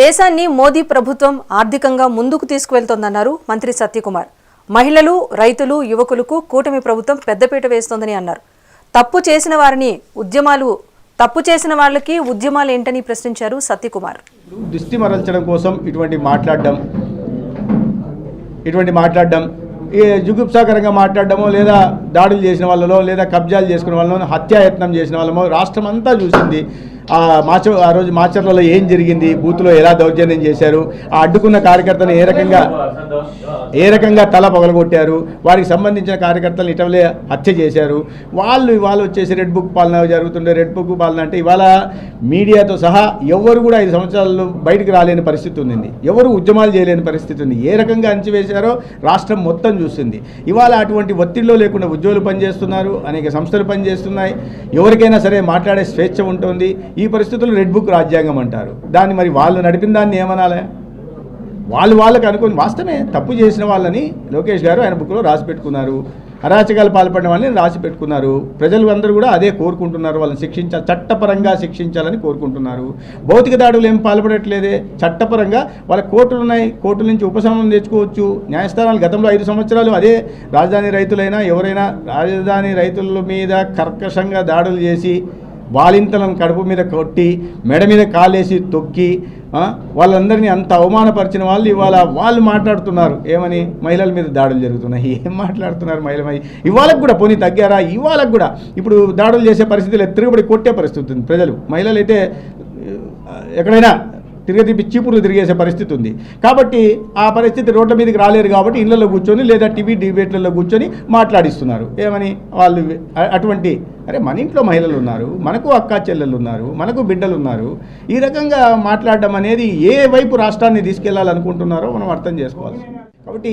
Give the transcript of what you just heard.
దేశాన్ని మోదీ ప్రభుత్వం ఆర్థికంగా ముందుకు తీసుకువెళ్తోందన్నారు మంత్రి సత్యకుమార్. మహిళలు రైతులు యువకులకు కూటమి ప్రభుత్వం పెద్దపీట వేస్తోందని అన్నారు. తప్పు చేసిన వారిని ఉద్యమాలు తప్పు చేసిన వాళ్ళకి ఉద్యమాలు ఏంటని ప్రశ్నించారు సత్యకుమార్. దృష్టి మరల్చడం కోసం ఇటువంటి మాట్లాడడం ఇటువంటి మాట్లాడడం ఏ జుగుప్సాకరంగా మాట్లాడడమో లేదా దాడులు చేసిన వాళ్ళలో లేదా కబ్జాలు చేసుకున్న వాళ్ళలో హత్యాయత్నం చేసిన వాళ్ళమో రాష్ట్రం అంతా చూసింది. ఆ మాచ ఆ రోజు మాచర్లలో ఏం జరిగింది? బూత్లో ఎలా దౌర్జన్యం చేశారు? ఆ అడ్డుకున్న కార్యకర్తను ఏ రకంగా ఏ రకంగా తల పగలగొట్టారు? వారికి సంబంధించిన కార్యకర్తలను ఇటీవలే హత్య చేశారు. వాళ్ళు ఇవాళ వచ్చేసి రెడ్ బుక్ పాలన జరుగుతుండే. రెడ్ బుక్ పాలన అంటే ఇవాళ మీడియాతో సహా ఎవరు కూడా ఐదు సంవత్సరాలు బయటకు రాలేని పరిస్థితి ఉంది ఎవరు ఉద్యమాలు చేయలేని పరిస్థితి ఉంది. ఏ రకంగా అంచివేశారో రాష్ట్రం మొత్తం చూస్తుంది. ఇవాళ అటువంటి ఒత్తిడిలో లేకుండా ఉద్యోగులు పనిచేస్తున్నారు. అనేక సంస్థలు పనిచేస్తున్నాయి. ఎవరికైనా సరే మాట్లాడే స్వేచ్ఛ ఉంటుంది. ఈ పరిస్థితుల్లో రెడ్ బుక్ రాజ్యాంగం అంటారు. దాన్ని మరి వాళ్ళు నడిపిన దాన్ని ఏమనాలి? వాళ్ళు వాళ్ళకి అనుకుని వాస్తవమే తప్పు చేసిన వాళ్ళని లోకేష్ గారు ఆయన బుక్లో రాసి పెట్టుకున్నారు. అరాచకాలు పాల్పడిన వాళ్ళని రాసి పెట్టుకున్నారు. ప్రజలు అందరూ కూడా అదే కోరుకుంటున్నారు. వాళ్ళని శిక్షించాలి చట్టపరంగా శిక్షించాలని కోరుకుంటున్నారు. భౌతిక దాడులు ఏం పాల్పడట్లేదే? చట్టపరంగా వాళ్ళ కోర్టులు ఉన్నాయి. కోర్టుల నుంచి ఉపశమనం తెచ్చుకోవచ్చు. న్యాయస్థానాలు గతంలో ఐదు సంవత్సరాలు అదే రాజధాని రైతులైనా ఎవరైనా రాజధాని రైతుల మీద కర్కశంగా దాడులు చేసి బాలింతలను కడుపు మీద కొట్టి మెడ మీద కాలేసి తొక్కి వాళ్ళందరినీ అంత అవమానపరిచిన వాళ్ళు ఇవాళ వాళ్ళు మాట్లాడుతున్నారు. ఏమని? మహిళల మీద దాడులు జరుగుతున్నాయి. ఏం మాట్లాడుతున్నారు మహిళ ఇవాళకు కూడా పోనీ తగ్గారా? ఇవాళకు కూడా. ఇప్పుడు దాడులు చేసే పరిస్థితులు తిరుగుబడి కొట్టే పరిస్థితి ఉంది ప్రజలు. మహిళలు అయితే ఎక్కడైనా తిరిగి చీపురు తిరిగేసే పరిస్థితి ఉంది. కాబట్టి ఆ పరిస్థితి రోడ్ల మీదకి రాలేరు కాబట్టి ఇళ్ళలో కూర్చొని లేదా టీవీ డిబేట్లలో కూర్చొని మాట్లాడిస్తున్నారు. ఏమని వాళ్ళు అటువంటి అరే మన ఇంట్లో మహిళలు ఉన్నారు మనకు అక్కా చెల్లెలు ఉన్నారు మనకు బిడ్డలు ఉన్నారు. ఈ రకంగా మాట్లాడడం అనేది ఏ వైపు రాష్ట్రాన్ని తీసుకెళ్ళాలనుకుంటున్నారో మనం అర్థం చేసుకోవాలి కాబట్టి